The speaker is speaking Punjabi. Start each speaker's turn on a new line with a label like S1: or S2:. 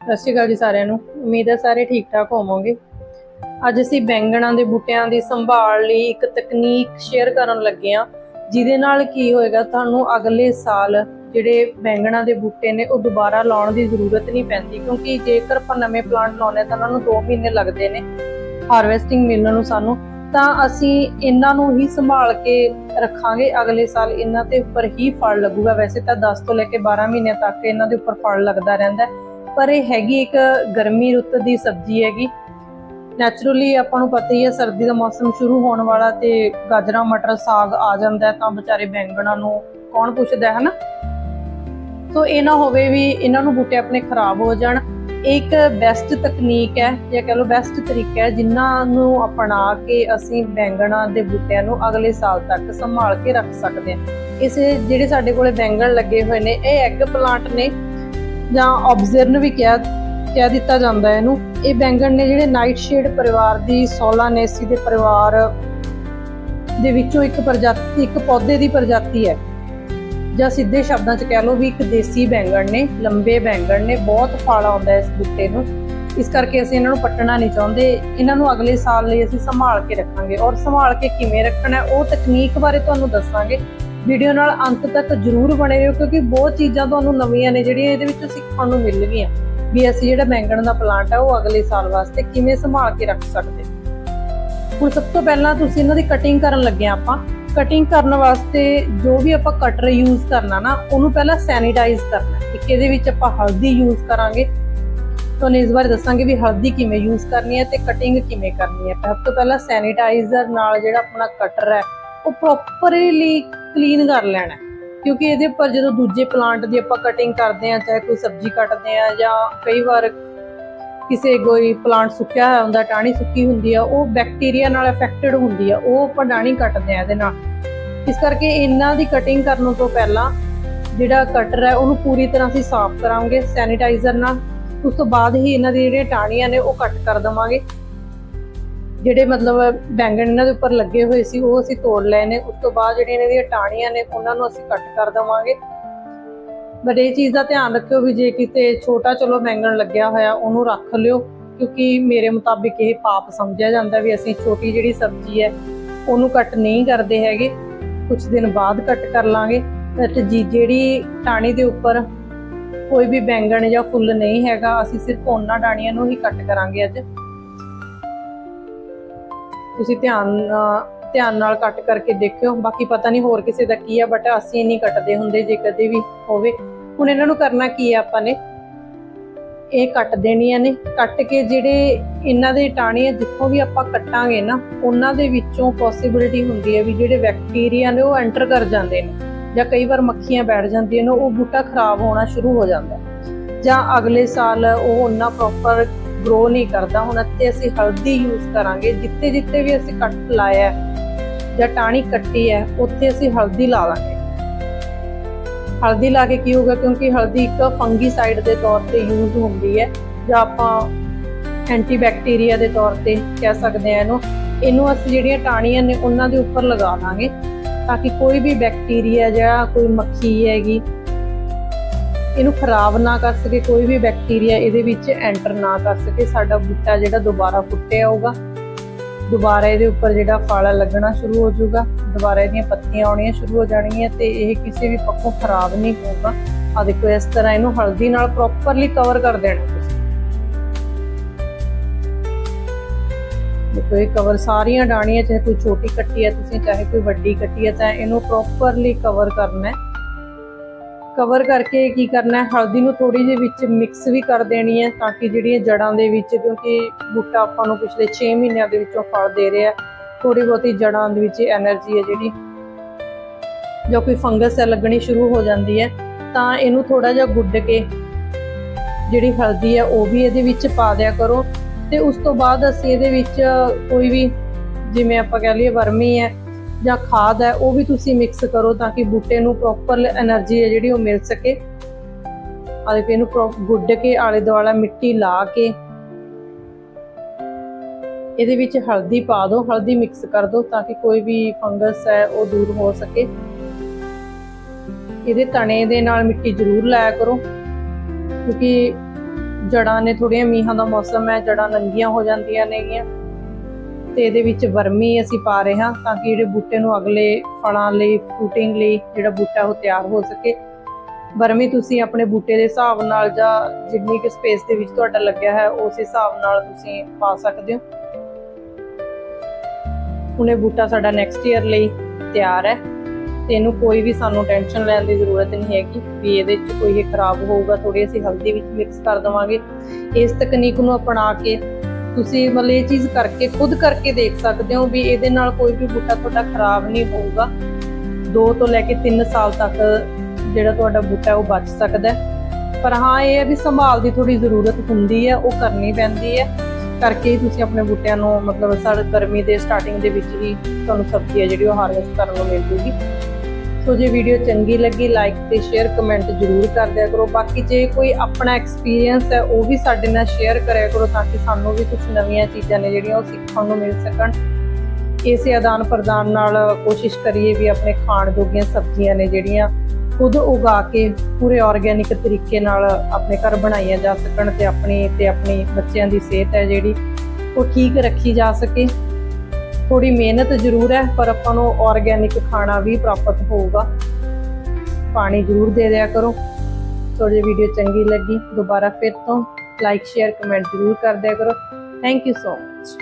S1: ਸਤਿ ਸ਼੍ਰੀ ਅਕਾਲ ਜੀ ਸਾਰਿਆਂ ਨੂੰ। ਉਮੀਦ ਹੈ ਸਾਰੇ ਠੀਕ ਠਾਕ ਹੋਵੋਗੇ। ਅੱਜ ਅਸੀਂ ਬੈਂਗਣਾਂ ਦੇ ਬੂਟਿਆਂ ਦੀ ਸੰਭਾਲ ਲਈ ਇੱਕ ਤਕਨੀਕ ਸ਼ੇਅਰ ਕਰਨ ਲੱਗੇ ਹਾਂ, ਜਿਹਦੇ ਨਾਲ ਕੀ ਹੋਏਗਾ, ਤੁਹਾਨੂੰ ਅਗਲੇ ਸਾਲ ਜਿਹੜੇ ਬੈਂਗਣਾਂ ਦੇ ਬੂਟੇ ਨੇ, ਉਹ ਦੁਬਾਰਾ ਲਾਉਣ ਦੀ ਜ਼ਰੂਰਤ ਨਹੀਂ ਪੈਂਦੀ, ਕਿਉਂਕਿ ਜੇਕਰ ਆਪਾਂ ਨਵੇਂ ਪਲਾਂਟ ਲਾਉਣੇ ਤਾਂ ਉਹਨਾਂ ਨੂੰ 2 ਮਹੀਨੇ ਲੱਗਦੇ ਨੇ ਹਾਰਵੈਸਟਿੰਗ ਮਿਲਣ ਨੂੰ ਸਾਨੂੰ, ਤਾਂ ਅਸੀਂ ਇਹਨਾਂ ਨੂੰ ਹੀ ਸੰਭਾਲ ਕੇ ਰੱਖਾਂਗੇ। ਅਗਲੇ ਸਾਲ ਇਹਨਾਂ ਤੇ ਉੱਪਰ ਹੀ ਫਲ ਲੱਗੂਗਾ। ਵੈਸੇ ਤਾਂ 10 ਤੋਂ ਲੈ ਕੇ 12 ਮਹੀਨਿਆਂ ਤੱਕ ਇਹਨਾਂ ਦੇ ਉੱਪਰ ਫਲ ਲੱਗਦਾ ਰਹਿੰਦਾ ਹੈ। ਪਰ ਇਹ ਹੈਗੀ ਇੱਕ ਗਰਮੀ ਰੁੱਤ ਦੀ ਸਬਜ਼ੀ ਹੈਗੀ। ਨੈਚੁਰਲੀ ਆਪਾਂ ਨੂੰ ਪਤਾ ਹੀ ਹੈ ਸਰਦੀ ਦਾ ਮੌਸਮ ਸ਼ੁਰੂ ਹੋਣ ਵਾਲਾ ਤੇ ਗਾਜਰਾਂ, ਮਟਰ, ਸਾਗ ਆ ਜਾਂਦਾ ਤਾਂ ਵਿਚਾਰੇ ਬੈਂਗਣਾਂ ਨੂੰ ਕੌਣ ਪੁੱਛਦਾ ਹੈ ਨਾ ਸੋ ਇਹ ਨਾ ਹੋਵੇ ਵੀ ਇਹਨਾਂ ਨੂੰ ਬੂਟੇ ਆਪਣੇ ਖਰਾਬ ਹੋ ਜਾਣ। ਇਹ ਇੱਕ ਬੈਸਟ ਤਕਨੀਕ ਹੈ, ਜਾਂ ਕਹ ਲਓ ਬੈਸਟ ਤਰੀਕਾ ਹੈ, ਜਿਨ੍ਹਾਂ ਨੂੰ ਅਪਣਾ ਕੇ ਅਸੀਂ ਬੈਂਗਣਾਂ ਦੇ ਬੂਟਿਆਂ ਨੂੰ ਅਗਲੇ ਸਾਲ ਤੱਕ ਸੰਭਾਲ ਕੇ ਰੱਖ ਸਕਦੇ ਹਾਂ। ਇਸ ਜਿਹੜੇ ਸਾਡੇ ਕੋਲੇ ਬੈਂਗਣ ਲੱਗੇ ਹੋਏ ਨੇ, ਇਹ ਐਗ ਪਲਾਂਟ ਨੇ। ਜਾਂ ਆਬਜ਼ਰਨ ਵੀ ਕਿਹਾ, ਕਹਿ ਦਿੱਤਾ ਜਾਂਦਾ ਹੈ ਇਹਨੂੰ। ਇਹ ਬੈਂਗਣ ਨੇ ਜਿਹੜੇ ਨਾਈਟ ਸ਼ੇਡ ਪਰਿਵਾਰ ਦੀ ਸੋਲਾਨੇਸੀ ਦੇ ਪਰਿਵਾਰ ਦੇ ਵਿੱਚੋਂ ਇੱਕ ਪ੍ਰਜਾਤੀ, ਇੱਕ ਪੌਦੇ ਦੀ ਪ੍ਰਜਾਤੀ ਹੈ। ਜਾਂ ਸਿੱਧੇ ਸ਼ਬਦਾਂ 'ਚ ਕਹਿ ਲਓ ਵੀ ਇੱਕ ਦੇਸੀ ਬੈਂਗਣ ਨੇ, ਲੰਬੇ ਬੈਂਗਣ ਨੇ, ਬਹੁਤ ਫਲ ਆਉਂਦਾ ਹੈ ਇਸ ਬੂਟੇ ਨੂੰ। ਇਸ ਕਰਕੇ ਅਸੀਂ ਇਹਨਾਂ ਨੂੰ ਪੱਟਣਾ ਨਹੀਂ ਚਾਹੁੰਦੇ। ਇਹਨਾਂ ਨੂੰ ਅਗਲੇ ਸਾਲ ਲਈ ਅਸੀਂ ਸੰਭਾਲ ਕੇ ਰੱਖਾਂਗੇ। ਔਰ ਸੰਭਾਲ ਕੇ ਕਿਵੇਂ ਰੱਖਣਾ ਉਹ ਤਕਨੀਕ ਬਾਰੇ ਤੁਹਾਨੂੰ ਦੱਸਾਂਗੇ। ਵੀਡੀਓ ਨਾਲ ਅੰਤ ਤੱਕ ਜਰੂਰ ਬਣੇ ਰਹੋ, ਕਿਉਂਕਿ ਬਹੁਤ ਚੀਜ਼ਾਂ ਤੁਹਾਨੂੰ ਨਵੀਆਂ ਨੇ ਜਿਹੜੀਆਂ ਇਹਦੇ ਵਿੱਚੋਂ ਸਿੱਖਣ ਨੂੰ ਮਿਲਣਗੀਆਂ। ਵੀ ਅਸੀਂ ਜਿਹੜਾ ਬੈਂਗਣ ਦਾ ਪਲਾਂਟ ਹੈ ਉਹ ਅਗਲੇ ਸਾਲ ਵਾਸਤੇ ਕਿਵੇਂ ਸੰਭਾਲ ਕੇ ਰੱਖ ਸਕਦੇ ਹੁਣ ਸਭ ਤੋਂ ਪਹਿਲਾਂ ਤੁਸੀਂ ਇਹਨਾਂ ਦੀ ਕਟਿੰਗ ਕਰਨ ਲੱਗੇ ਆਪਾਂ। ਕਟਿੰਗ ਕਰਨ ਵਾਸਤੇ ਜੋ ਵੀ ਆਪਾਂ ਕਟਰ ਯੂਜ਼ ਕਰਨਾ ਨਾ, ਉਹਨੂੰ ਪਹਿਲਾਂ ਸੈਨੀਟਾਈਜ਼ ਕਰਨਾ ਇੱਕ ਇਹਦੇ ਵਿੱਚ ਆਪਾਂ ਹਲਦੀ ਯੂਜ਼ ਕਰਾਂਗੇ। ਤੁਹਾਨੂੰ ਇਸ ਬਾਰੇ ਦੱਸਾਂਗੇ ਵੀ ਹਲਦੀ ਕਿਵੇਂ ਯੂਜ਼ ਕਰਨੀ ਹੈ ਤੇ ਕਟਿੰਗ ਕਿਵੇਂ ਕਰਨੀ ਹੈ। ਸਭ ਤੋਂ ਪਹਿਲਾਂ ਸੈਨੀਟਾਈਜ਼ਰ ਨਾਲ ਜਿਹੜਾ ਆਪਣਾ ਕਟਰ ਹੈ, ਉਹ ਪ੍ਰੋਪਰਲੀ ਕਲੀਨ ਕਰ ਲੈਣਾ ਕਿਉਂਕਿ ਇਹਦੇ ਉੱਪਰ ਜਦੋਂ ਦੂਜੇ ਪਲਾਂਟ ਦੀ ਆਪਾਂ ਕਟਿੰਗ ਕਰਦੇ ਆ ਚਾਹੇ ਕੋਈ ਸਬਜ਼ੀ ਕੱਟਦੇ ਆ ਜਾਂ ਕਈ ਵਾਰ ਕਿਸੇ ਕੋਈ ਪਲਾਂਟ ਸੁੱਕਿਆ ਹੋਇਆ ਹੁੰਦਾ, ਟਾਹਣੀ ਸੁੱਕੀ ਹੁੰਦੀ ਆ, ਉਹ ਬੈਕਟੀਰੀਆ ਨਾਲ ਅਫੈਕਟਡ ਹੁੰਦੀ ਆ, ਉਹ ਆਪਾਂ ਟਾਹਣੀ ਕੱਟਦੇ ਆ ਇਹਦੇ ਨਾਲ। ਇਸ ਕਰਕੇ ਇਹਨਾਂ ਦੀ ਕਟਿੰਗ ਕਰਨ ਤੋਂ ਪਹਿਲਾਂ ਜਿਹੜਾ ਕਟਰ ਹੈ, ਉਹਨੂੰ ਪੂਰੀ ਤਰ੍ਹਾਂ ਅਸੀਂ ਸਾਫ਼ ਕਰਾਂਗੇ ਸੈਨੀਟਾਈਜ਼ਰ ਨਾਲ। ਉਸ ਤੋਂ ਬਾਅਦ ਹੀ ਇਹਨਾਂ ਦੀ ਜਿਹੜੀਆਂ ਟਾਹਣੀਆਂ ਨੇ, ਉਹ ਕੱਟ ਕਰ ਦਵਾਂਗੇ। ਜਿਹੜੇ ਮਤਲਬ ਬੈਂਗਣ ਇਹਨਾਂ ਦੇ ਉੱਪਰ ਲੱਗੇ ਹੋਏ ਸੀ, ਉਹ ਅਸੀਂ ਤੋੜ ਲਏ ਨੇ। ਉਸ ਤੋਂ ਬਾਅਦ ਜਿਹੜੀਆਂ ਇਹਨਾਂ ਦੀਆਂ ਟਾਹਣੀਆਂ ਨੇ, ਉਹਨਾਂ ਨੂੰ ਅਸੀਂ ਕੱਟ ਕਰ ਦਵਾਂਗੇ। ਬਟ ਇਹ ਚੀਜ਼ ਦਾ ਧਿਆਨ ਰੱਖਿਓ ਵੀ ਜੇ ਕਿਤੇ ਛੋਟਾ ਚਲੋ ਬੈਂਗਣ ਲੱਗਿਆ ਹੋਇਆ, ਉਹਨੂੰ ਰੱਖ ਲਿਓ। ਕਿਉਂਕਿ ਮੇਰੇ ਮੁਤਾਬਿਕ ਇਹ ਪਾਪ ਸਮਝਿਆ ਜਾਂਦਾ ਵੀ ਅਸੀਂ ਛੋਟੀ ਜਿਹੜੀ ਸਬਜ਼ੀ ਹੈ, ਉਹਨੂੰ ਕੱਟ ਨਹੀਂ ਕਰਦੇ ਹੈਗੇ। ਕੁਝ ਦਿਨ ਬਾਅਦ ਕੱਟ ਕਰ ਲਾਂਗੇ। ਬਟ ਜੀ, ਜਿਹੜੀ ਟਾਹਣੀ ਦੇ ਉੱਪਰ ਕੋਈ ਵੀ ਬੈਂਗਣ ਜਾਂ ਫੁੱਲ ਨਹੀਂ ਹੈਗਾ, ਅਸੀਂ ਸਿਰਫ ਉਹਨਾਂ ਟਾਹਣੀਆਂ ਨੂੰ ਹੀ ਕੱਟ ਕਰਾਂਗੇ ਅੱਜ। ਤੁਸੀਂ ਧਿਆਨ ਧਿਆਨ ਨਾਲ ਕੱਟ ਕਰਕੇ ਦੇਖਿਓ। ਬਾਕੀ ਪਤਾ ਨਹੀਂ ਹੋਰ ਕਿਸੇ ਦਾ ਕੀ ਹੈ ਬਟ ਅਸੀਂ ਨਹੀਂ ਕੱਟਦੇ ਹੁੰਦੇ ਜੇ ਕਦੇ ਵੀ ਹੋਵੇ। ਹੁਣ ਇਹਨਾਂ ਨੂੰ ਕਰਨਾ ਕੀ ਹੈ ਆਪਾਂ ਨੇ? ਇਹ ਕੱਟ ਦੇਣੀਆਂ ਨੇ। ਕੱਟ ਕੇ ਜਿਹੜੇ ਇਹਨਾਂ ਦੇ ਟਾਣੀਆਂ ਜਿੱਥੋਂ ਵੀ ਆਪਾਂ ਕੱਟਾਂਗੇ ਨਾ, ਉਹਨਾਂ ਦੇ ਵਿੱਚੋਂ ਪੋਸਿਬਿਲਿਟੀ ਹੁੰਦੀ ਹੈ ਵੀ ਜਿਹੜੇ ਬੈਕਟੀਰੀਆ ਨੇ ਉਹ ਐਂਟਰ ਕਰ ਜਾਂਦੇ ਨੇ। ਜਾਂ ਕਈ ਵਾਰ ਮੱਖੀਆਂ ਬੈਠ ਜਾਂਦੀਆਂ ਨੇ, ਉਹ ਬੂਟਾ ਖਰਾਬ ਹੋਣਾ ਸ਼ੁਰੂ ਹੋ ਜਾਂਦਾ। ਜਾਂ ਅਗਲੇ ਸਾਲ ਉਹ ਉਹਨਾਂ ਪ੍ਰੋਪਰ ਗਰੋ ਨਹੀਂ ਕਰਦਾ। ਹੁਣ ਇੱਥੇ ਅਸੀਂ ਹਲਦੀ ਯੂਜ਼ ਕਰਾਂਗੇ। ਜਿੱਥੇ ਜਿੱਥੇ ਵੀ ਅਸੀਂ ਕੱਟ ਲਾਇਆ ਜਾਂ ਟਾਣੀ ਕੱਟੀ ਹੈ, ਉੱਥੇ ਅਸੀਂ ਹਲਦੀ ਲਾ ਲਾਂਗੇ। ਹਲਦੀ ਲਾ ਕੇ ਕੀ ਹੋਊਗਾ? ਕਿਉਂਕਿ ਹਲਦੀ ਇੱਕ ਫੰਗੀਸਾਈਡ ਦੇ ਤੌਰ ਤੇ ਯੂਜ਼ ਹੁੰਦੀ ਹੈ ਜਾਂ ਆਪਾਂ ਐਂਟੀਬੈਕਟੀਰੀਆ ਦੇ ਤੌਰ ਤੇ ਕਹਿ ਸਕਦੇ ਆ ਇਹਨੂੰ। ਇਹਨੂੰ ਅਸੀਂ ਜਿਹੜੀਆਂ ਟਾਣੀਆਂ ਨੇ, ਉਹਨਾਂ ਦੇ ਉੱਪਰ ਲਗਾ ਦਾਂਗੇ ਤਾਂ ਕਿ ਕੋਈ ਵੀ ਬੈਕਟੀਰੀਆ ਜਾਂ ਕੋਈ ਮੱਖੀ ਹੈਗੀ ਇਹਨੂੰ ਖਰਾਬ ਨਾ ਕਰ ਸਕੇ, ਕੋਈ ਵੀ ਬੈਕਟੀਰੀਆ ਇਹਦੇ ਵਿੱਚ ਐਂਟਰ ਨਾ ਕਰ ਸਕੇ, ਸਾਡਾ ਬੂਟਾ ਜਿਹੜਾ ਦੁਬਾਰਾ ਫੁੱਟਿਆ ਹੋਊਗਾ। ਦੁਬਾਰਾ ਇਹਦੇ ਉੱਪਰ ਜਿਹੜਾ ਫਲ ਲੱਗਣਾ ਸ਼ੁਰੂ ਹੋ ਜਾਊਗਾ, ਦੁਬਾਰਾ ਇਹਦੀਆਂ ਪੱਤੀਆਂ ਆਉਣੀਆਂ ਸ਼ੁਰੂ ਹੋ ਜਾਣਗੀਆਂ ਤੇ ਇਹ ਕਿਸੇ ਵੀ ਪੱਖੋਂ ਖਰਾਬ ਨਹੀਂ ਹੋਊਗਾ। ਆ ਦੇਖੋ, ਇਸ ਤਰ੍ਹਾਂ ਇਹਨੂੰ ਹਲਦੀ ਨਾਲ ਪ੍ਰੋਪਰਲੀ ਕਵਰ ਕਰ ਦੇਣਾ ਤੁਸੀਂ। ਦੇਖੋ, ਇਹ ਕਵਰ ਸਾਰੀਆਂ ਡਾਣੀਆਂ ਚਾਹੇ ਕੋਈ ਛੋਟੀ ਕੱਟੀ ਹੈ ਤੁਸੀਂ, ਚਾਹੇ ਕੋਈ ਵੱਡੀ ਕੱਟੀ ਹੈ, ਤਾਂ ਇਹਨੂੰ ਪ੍ਰੋਪਰਲੀ ਕਵਰ ਕਰਨਾ ਹੈ। ਕਵਰ ਕਰਕੇ ਕੀ ਕਰਨਾ ਹੈ? ਹਲਦੀ ਨੂੰ ਥੋੜੀ ਜਿਹੀ ਵਿੱਚ ਮਿਕਸ ਵੀ ਕਰ ਦੇਣੀ ਹੈ ਤਾਂ ਕਿ ਜਿਹੜੀਆਂ ਜੜਾਂ ਦੇ ਵਿੱਚ, ਕਿਉਂਕਿ ਬੂਟਾ ਆਪਾਂ ਨੂੰ ਪਿਛਲੇ 6 ਮਹੀਨਿਆਂ ਦੇ ਵਿੱਚੋਂ ਫਲ ਦੇ ਰਿਹਾ ਥੋੜੀ ਬਹੁਤੀ ਜੜਾਂ ਦੇ ਵਿੱਚ એનર્ਜੀ ਹੈ ਜਿਹੜੀ, ਜੋ ਕੋਈ ਫੰਗਸ ਹੈ, ਲੱਗਣੀ ਸ਼ੁਰੂ ਹੋ ਜਾਂਦੀ ਹੈ, ਤਾਂ ਇਹਨੂੰ ਥੋੜਾ ਜਿਹਾ ਗੁੱਡ ਕੇ ਜਿਹੜੀ ਹਲਦੀ ਹੈ, ਉਹ ਵੀ ਇਹਦੇ ਵਿੱਚ ਪਾ ਦਿਆ ਕਰੋ। ਤੇ ਉਸ ਤੋਂ ਬਾਅਦ ਅਸੀਂ ਇਹਦੇ ਵਿੱਚ ਕੋਈ ਵੀ, ਜਿਵੇਂ ਆਪਾਂ ਕਹਿ ਲਈਏ, ਵਰਮੀ ਹੈ ਜਾਂ ਖਾਦ ਹੈ, ਉਹ ਵੀ ਤੁਸੀਂ ਮਿਕਸ ਕਰੋ ਤਾਂ ਕਿ ਬੂਟੇ ਨੂੰ ਪ੍ਰੋਪਰ એનર્ਜੀ ਹੈ ਜਿਹੜੀ ਉਹ ਮਿਲ ਸਕੇ। ਆਲੇ ਪੇ ਨੂੰ ਗੁੱਡ ਕੇ, ਆਲੇ ਦੁਆਲਾ ਮਿੱਟੀ ਲਾ ਕੇ ਇਹਦੇ ਵਿੱਚ ਹਲਦੀ ਪਾ ਦਿਓ ਹਲਦੀ ਮਿਕਸ ਕਰ ਦਿਓ ਤਾਂ ਕਿ ਕੋਈ ਵੀ ਫੰਗਸ ਹੈ, ਉਹ ਦੂਰ ਹੋ ਸਕੇ। ਇਹਦੇ ਤਣੇ ਦੇ ਨਾਲ ਮਿੱਟੀ ਜ਼ਰੂਰ ਲਾਇਆ ਕਰੋ, ਕਿਉਂਕਿ ਜੜਾਂ ਨੇ ਥੋੜੀਆਂ ਮੀਹਾਂ ਦਾ ਮੌਸਮ ਹੈ, ਜੜਾਂ ਨੰਗੀਆਂ ਹੋ ਜਾਂਦੀਆਂ ਨੇਗੀਆਂ। ਤੇ ਇਹਦੇ ਵਿੱਚ ਵਰਮੀ ਅਸੀਂ ਪਾ ਰਹੇ ਹਾਂ ਤਾਂ ਕਿ ਜਿਹੜੇ ਬੂਟੇ ਨੂੰ ਅਗਲੇ ਫਲਾਂ ਲਈ ਫਰੂਟਿੰਗ ਲਈ ਜਿਹੜਾ ਬੂਟਾ ਉਹ ਤਿਆਰ ਹੋ ਸਕੇ। ਵਰਮੀ ਤੁਸੀਂ ਆਪਣੇ ਬੂਟੇ ਦੇ ਹਿਸਾਬ ਨਾਲ ਜਾਂ ਜਿੰਨੀ ਕਿ ਸਪੇਸ ਦੇ ਵਿੱਚ ਤੁਹਾਡਾ ਲੱਗਿਆ ਹੈ, ਉਸ ਹਿਸਾਬ ਨਾਲ ਤੁਸੀਂ ਪਾ ਸਕਦੇ ਹੋ। ਹੁਣ ਇਹ ਬੂਟਾ ਸਾਡਾ ਨੈਕਸਟ ਈਅਰ ਲਈ ਤਿਆਰ ਹੈ। ਤੇ ਇਹਨੂੰ ਕੋਈ ਵੀ ਸਾਨੂੰ ਟੈਨਸ਼ਨ ਲੈਣ ਦੀ ਜ਼ਰੂਰਤ ਨਹੀਂ ਹੈਗੀ ਵੀ ਇਹਦੇ ਵਿੱਚ ਕੋਈ ਇਹ ਖਰਾਬ ਹੋਊਗਾ ਥੋੜੀ ਅਸੀਂ ਹਲਦੀ ਵਿੱਚ ਮਿਕਸ ਕਰ ਦਵਾਂਗੇ। ਇਸ ਤਕਨੀਕ ਨੂੰ ਅਪਣਾ ਕੇ ਤੁਸੀਂ ਮਤਲਬ ਇਹ ਚੀਜ਼ ਕਰਕੇ, ਖੁਦ ਕਰਕੇ ਦੇਖ ਸਕਦੇ ਹੋ ਵੀ ਇਹਦੇ ਨਾਲ ਕੋਈ ਵੀ ਬੂਟਾ ਤੁਹਾਡਾ ਖਰਾਬ ਨਹੀਂ ਹੋਊਗਾ। 2 ਤੋਂ ਲੈ ਕੇ 3 ਸਾਲ ਤੱਕ ਜਿਹੜਾ ਤੁਹਾਡਾ ਬੂਟਾ ਉਹ ਬਚ ਸਕਦਾ ਪਰ ਹਾਂ, ਇਹ ਹੈ ਵੀ ਸੰਭਾਲ ਦੀ ਥੋੜੀ ਜ਼ਰੂਰਤ ਹੁੰਦੀ ਹੈ, ਉਹ ਕਰਨੀ ਪੈਂਦੀ ਹੈ। ਕਰਕੇ ਹੀ ਤੁਸੀਂ ਆਪਣੇ ਬੂਟਿਆਂ ਨੂੰ ਮਤਲਬ ਸਾਡੇ ਗਰਮੀ ਦੇ ਸਟਾਰਟਿੰਗ ਦੇ ਵਿੱਚ ਹੀ ਤੁਹਾਨੂੰ ਸਬਜ਼ੀ ਹੈ ਜਿਹੜੀ ਉਹ ਹਾਰਵੈਸਟ ਕਰਨ ਨੂੰ ਮਿਲ ਜੂਗੀ ਸੋ ਜੇ ਵੀਡੀਓ ਚੰਗੀ ਲੱਗੀ ਲਾਈਕ ਤੇ ਸ਼ੇਅਰ ਕਮੈਂਟ ਜ਼ਰੂਰ ਕਰ ਦਿਆ ਕਰੋ। ਬਾਕੀ ਜੇ ਕੋਈ ਆਪਣਾ ਐਕਸਪੀਰੀਅੰਸ ਹੈ, ਉਹ ਵੀ ਸਾਡੇ ਨਾਲ ਸ਼ੇਅਰ ਕਰਿਆ ਕਰੋ ਤਾਂ ਕਿ ਸਾਨੂੰ ਵੀ ਕੁਝ ਨਵੀਆਂ ਚੀਜ਼ਾਂ ਨੇ ਜਿਹੜੀਆਂ ਉਹ ਸਿੱਖਣ ਨੂੰ ਮਿਲ ਸਕਣ। ਇਸੇ ਆਦਾਨ ਪ੍ਰਦਾਨ ਨਾਲ ਕੋਸ਼ਿਸ਼ ਕਰੀਏ ਵੀ ਆਪਣੇ ਖਾਣ ਜੋਗੀਆਂ ਸਬਜ਼ੀਆਂ ਨੇ ਜਿਹੜੀਆਂ ਖੁਦ ਉਗਾ ਕੇ ਪੂਰੇ ਆਰਗੇਨਿਕ ਤਰੀਕੇ ਨਾਲ ਆਪਣੇ ਘਰ ਬਣਾਈਆਂ ਜਾ ਸਕਣ ਤੇ ਆਪਣੀ ਤੇ ਆਪਣੀ ਬੱਚਿਆਂ ਦੀ ਸਿਹਤ ਹੈ ਜਿਹੜੀ, ਉਹ ਠੀਕ ਰੱਖੀ ਜਾ ਸਕੇ। ਥੋੜੀ ਮਿਹਨਤ ਜ਼ਰੂਰ ਹੈ, ਪਰ ਆਪਾਂ ਨੂੰ ਆਰਗੇਨਿਕ ਖਾਣਾ ਵੀ ਪ੍ਰਾਪਤ ਹੋਊਗਾ। ਪਾਣੀ ਜ਼ਰੂਰ ਦੇ ਦਿਆ ਕਰੋ। ਸੋ ਜੇ ਵੀਡੀਓ ਚੰਗੀ ਲੱਗੀ, ਦੁਬਾਰਾ ਫਿਰ ਤੋਂ ਲਾਈਕ ਸ਼ੇਅਰ ਕਮੈਂਟ ਜ਼ਰੂਰ ਕਰ ਦਿਆ ਕਰੋ। Thank you so much